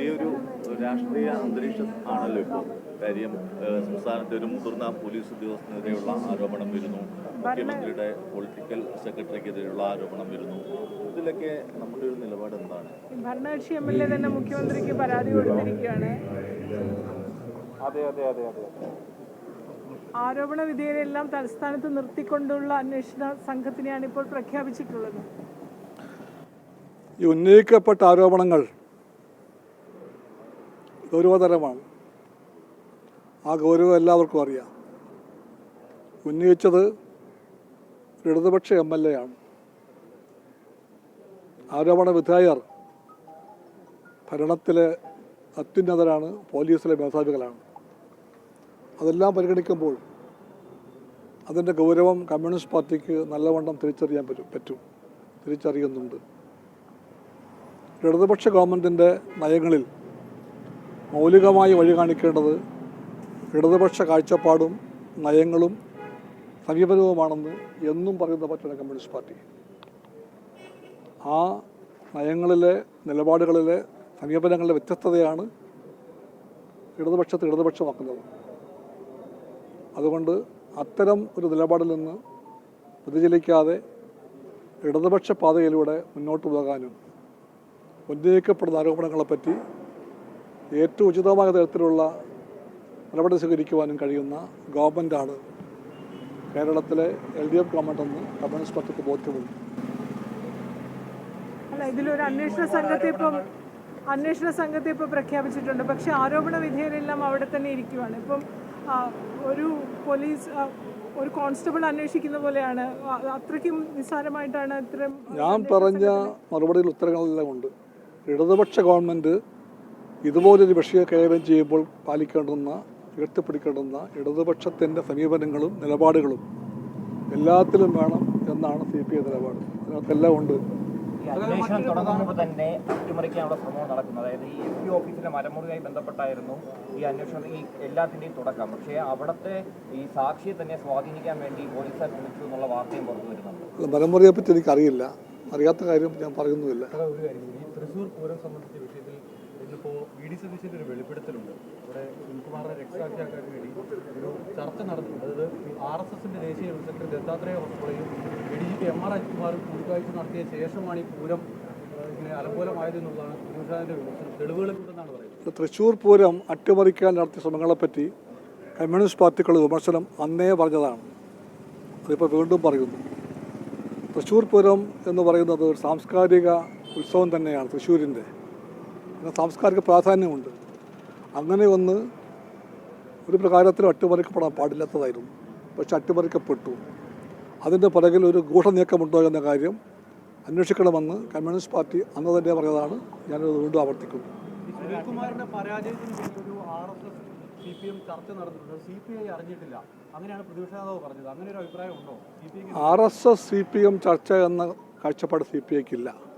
പുതിയൊരു രാഷ്ട്രീയ അന്തരീക്ഷം ആണല്ലോ ഇപ്പോൾ. കാര്യം സംസ്ഥാനത്തെ ഒരു മുതിർന്ന പോലീസ് ഉദ്യോഗസ്ഥനെതിരെയുള്ള ആരോപണം വരുന്നു. മുഖ്യമന്ത്രിയുടെ പൊളിറ്റിക്കൽ സെക്രട്ടറിക്കെതിരെയുള്ള ആരോപണം വരുന്നു. ഇതിലൊക്കെ നമ്മുടെ ഒരു നിലപാട് എന്താണ്? ഭരണകക്ഷി എം എൽ എ തന്നെ മുഖ്യമന്ത്രിക്ക് പരാതി കൊടുത്തിരിക്കുകയാണ്. അതെ അതെ അതെ അതെ. ആരോപണ വിധേയരെല്ലാം തലസ്ഥാനത്ത് നിർത്തിക്കൊണ്ടുള്ള അന്വേഷണ സംഘത്തിനെയാണ് ഇപ്പോൾ പ്രഖ്യാപിച്ചിട്ടുള്ളത്. ഈ ഉന്നയിക്കപ്പെട്ട ആരോപണങ്ങൾ ഗൗരവതരമാണ്. ആ ഗൗരവം എല്ലാവർക്കും അറിയാം. ഉന്നയിച്ചത് ഇടതുപക്ഷ എം എൽ എ ആണ്. ആരോപണ വിധേയർ ഭരണത്തിലെ അത്യുന്നതരാണ് പോലീസിലെ മേധാവികളാണ്. അതെല്ലാം പരിഗണിക്കുമ്പോൾ അതിന്റെ ഗൗരവം കമ്മ്യൂണിസ്റ്റ് പാർട്ടിക്ക് നല്ലവണ്ണം തിരിച്ചറിയാൻ പറ്റും പറ്റും തിരിച്ചറിയുന്നുണ്ട്. ഇടതുപക്ഷ ഗവൺമെന്റിന്റെ നയങ്ങളിൽ മൗലികമായി വഴി കാണിക്കേണ്ടത് ഇടതുപക്ഷ കാഴ്ചപ്പാടും നയങ്ങളും സമീപനവുമാണെന്ന് എന്നും പറയുന്ന പറ്റുന്ന കമ്മ്യൂണിസ്റ്റ് പാർട്ടി. ആ നയങ്ങളിലെ നിലപാടുകളിലെ സമീപനങ്ങളിലെ വ്യത്യസ്തതയാണ് ഇടതുപക്ഷത്തെ ഇടതുപക്ഷമാക്കുന്നത്. അതുകൊണ്ട് അത്തരം ഒരു നിലപാടിൽ നിന്ന് വ്യതിചലിക്കാതെ ഇടതുപക്ഷ പാതയിലൂടെ മുന്നോട്ട് പോകാനും ഉന്നയിക്കപ്പെടുന്ന ആരോപണങ്ങളെപ്പറ്റി ഏറ്റവും ഉചിതമായ തരത്തിലുള്ള നടപടി സ്വീകരിക്കുവാനും കഴിയുന്ന ഗവൺമെന്റാണ് കേരളത്തിലെ എൽ ഡി എഫ് ഗവൺമെന്റെന്ന് കമ്മ്യൂണിസ്റ്റ് പാർട്ടിക്ക് ബോധ്യമുണ്ട് അല്ല ഇതിലൊരു അന്വേഷണ സംഘത്തെ ഇപ്പം അന്വേഷണ സംഘത്തെ ഇപ്പോൾ പ്രഖ്യാപിച്ചിട്ടുണ്ട്. പക്ഷേ ആരോപണ വിധേയരെല്ലാം അവിടെ തന്നെ ഇരിക്കുവാണ്. ഇപ്പം ഒരു പോലീസ് ഒരു കോൺസ്റ്റബിൾ അന്വേഷിക്കുന്ന പോലെയാണ്. അത്രയ്ക്കും നിസ്സാരമായിട്ടാണ് ഇത്രയും ഞാൻ പറഞ്ഞ മറുപടിയിൽ ഉത്തരങ്ങളെല്ലാം ഉണ്ട്. ഇടതുപക്ഷ ഗവൺമെന്റ് ഇതുപോലൊരു വിഷയം കൈകാര്യം ചെയ്യുമ്പോൾ പാലിക്കേണ്ടുന്ന ഉയർത്തിപ്പിടിക്കേണ്ടുന്ന ഇടതുപക്ഷത്തിന്റെ സമീപനങ്ങളും നിലപാടുകളും എല്ലാത്തിലും വേണം എന്നാണ് സി പി ഐ നിലപാട്. അതിനകത്തെല്ലാം ഉണ്ട്. അന്വേഷണം തുടങ്ങുമ്പോൾ തന്നെ അട്ടിമറിക്കാനുള്ള ശ്രമം നടക്കുന്നത് അതായത് ഈ എസ് പി ഓഫീസിലെ ബന്ധപ്പെട്ടായിരുന്നു ഈ അന്വേഷണം. ഈ തുടക്കം. പക്ഷേ അവിടുത്തെ ഈ സാക്ഷിയെ തന്നെ സ്വാധീനിക്കാൻ വേണ്ടി പോലീസുകാർ ശ്രമിച്ചു എന്നുള്ള വാർത്തയും പുറത്തു വരുന്നുണ്ട്. എനിക്കറിയില്ല. അറിയാത്ത കാര്യം ഞാൻ പറയുന്നുമില്ല. തൃശ്ശൂർ പൂരം സംബന്ധിച്ച വിഷയത്തിൽ ഇന്നിപ്പോ വി ഡി സതീശന്റെ ഒരു വെളിപ്പെടുത്തലുണ്ട്. ഇവിടെ സുനിൽകുമാറിനെ രക്ഷാക്കിയാക്കാൻ വേണ്ടി ഒരു ചർച്ച നടന്നിട്ടുണ്ട്. അതായത് ആർ എസ് എസിന്റെ ദേശീയ സെക്രട്ടറി ദത്താത്രേയ ഹോസ്പിറ്റലും A D G P M R അജിത്കുമാറും കൂടിക്കാഴ്ച നടത്തിയ ശേഷമാണ് ഈ പൂരം ഇങ്ങനെ അലങ്കോലമായത് എന്നുള്ളതാണ് വിമർശനം. തെളിവുകളുണ്ടെന്നാണ് പറയുന്നത്. തൃശ്ശൂർ പൂരം അട്ടിമറിക്കാൻ നടത്തിയ ശ്രമങ്ങളെപ്പറ്റി കമ്മ്യൂണിസ്റ്റ് പാർട്ടികളുടെ വിമർശനം അന്നേ പറഞ്ഞതാണ്. അതിപ്പോൾ വീണ്ടും പറയുന്നു. തൃശ്ശൂർ പൂരം എന്ന് പറയുന്നത് ഒരു സാംസ്കാരിക ഉത്സവം തന്നെയാണ് തൃശ്ശൂരിന്റെ. പിന്നെ സാംസ്കാരിക പ്രാധാന്യമുണ്ട്. അങ്ങനെ ഒന്ന് ഒരു പ്രകാരത്തിലും അട്ടിമറിക്കപ്പെടാൻ പാടില്ലാത്തതായിരുന്നു. പക്ഷെ അട്ടിമറിക്കപ്പെട്ടു. അതിന്റെ പുറകിൽ ഒരു ഗൂഢനീക്കമുണ്ടോ എന്ന കാര്യം അന്വേഷിക്കണമെന്ന് കമ്മ്യൂണിസ്റ്റ് പാർട്ടി അന്ന് തന്നെ പറഞ്ഞതാണ്. ഞാനത് വീണ്ടും ആവർത്തിക്കുന്നു. സുനിൽകുമാറിന്റെ പരാജയത്തിന് ഒരു R S S C P M ചർച്ച നടന്നിട്ടുണ്ട്. സി പി ഐ അറിഞ്ഞിട്ടില്ല. അങ്ങനെയാണ് പ്രതിപക്ഷ നേതാവ് പറഞ്ഞത്. അങ്ങനെ ഒരു അഭിപ്രായം ഉണ്ടോ? C R S S C P M ചർച്ച എന്ന കാഴ്ചപ്പാട് സി പി ഐക്കില്ല.